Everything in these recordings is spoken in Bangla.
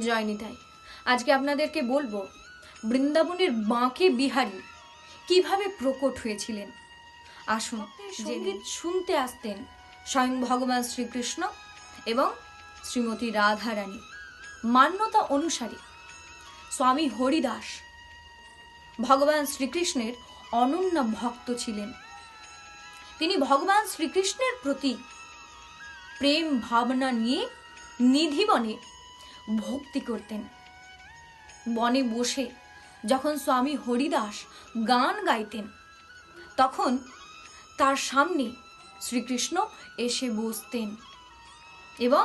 জয় নিতাই আজকে আপনাদেরকে বলব বৃন্দাবনের বাঁকে বিহারী কীভাবে প্রকট হয়েছিলেন? আসুন সংগীত শুনতে আসতেন স্বয়ং ভগবান শ্রীকৃষ্ণ এবং শ্রীমতী রাধারানী। মান্যতা অনুসারে স্বামী হরিদাস ভগবান শ্রীকৃষ্ণের অনন্য ভক্ত ছিলেন। তিনি ভগবান শ্রীকৃষ্ণের প্রতি প্রেম ভাবনা নিয়ে নিধিবনে ভক্তি করতেন। বনে বসে যখন স্বামী হরিদাস গান গাইতেন, তখন তার সামনে শ্রীকৃষ্ণ এসে বসতেন এবং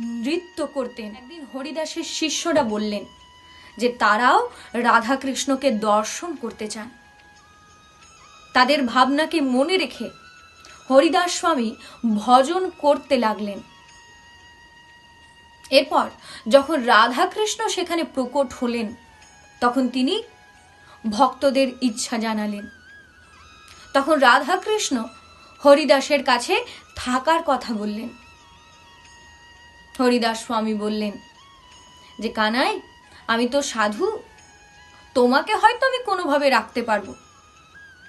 নৃত্য করতেন। একদিন হরিদাসের শিষ্যরা বললেন যে, তারাও রাধাকৃষ্ণকে দর্শন করতে চান। তাদের ভাবনাকে মনে রেখে হরিদাস স্বামী ভজন করতে লাগলেন। এরপর যখন রাধাকৃষ্ণ সেখানে প্রকট হলেন, তখন তিনি ভক্তদের ইচ্ছা জানালেন। তখন রাধাকৃষ্ণ হরিদাসের কাছে থাকার কথা বললেন। হরিদাস স্বামী বললেন, যে কানাই, আমি তো সাধু, তোমাকে হয়তো আমি কোনোভাবে রাখতে পারব।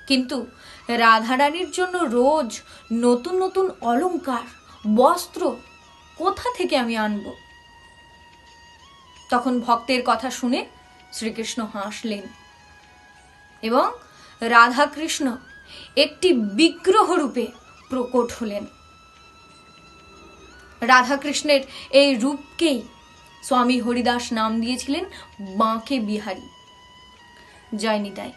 কিন্তু রাধারানীর জন্য রোজ নতুন নতুন অলঙ্কার বস্ত্র কোথা থেকে আমি আনব? তখন ভক্তের কথা শুনে শ্রীকৃষ্ণ হাসলেন। এবং রাধাকৃষ্ণ একটি বিগ্রহ রূপে প্রকট হলেন। রাধাকৃষ্ণের এই রূপকেই স্বামী হরিদাস নাম দিয়েছিলেন বাঁকে বিহারী। জয় নিতাই।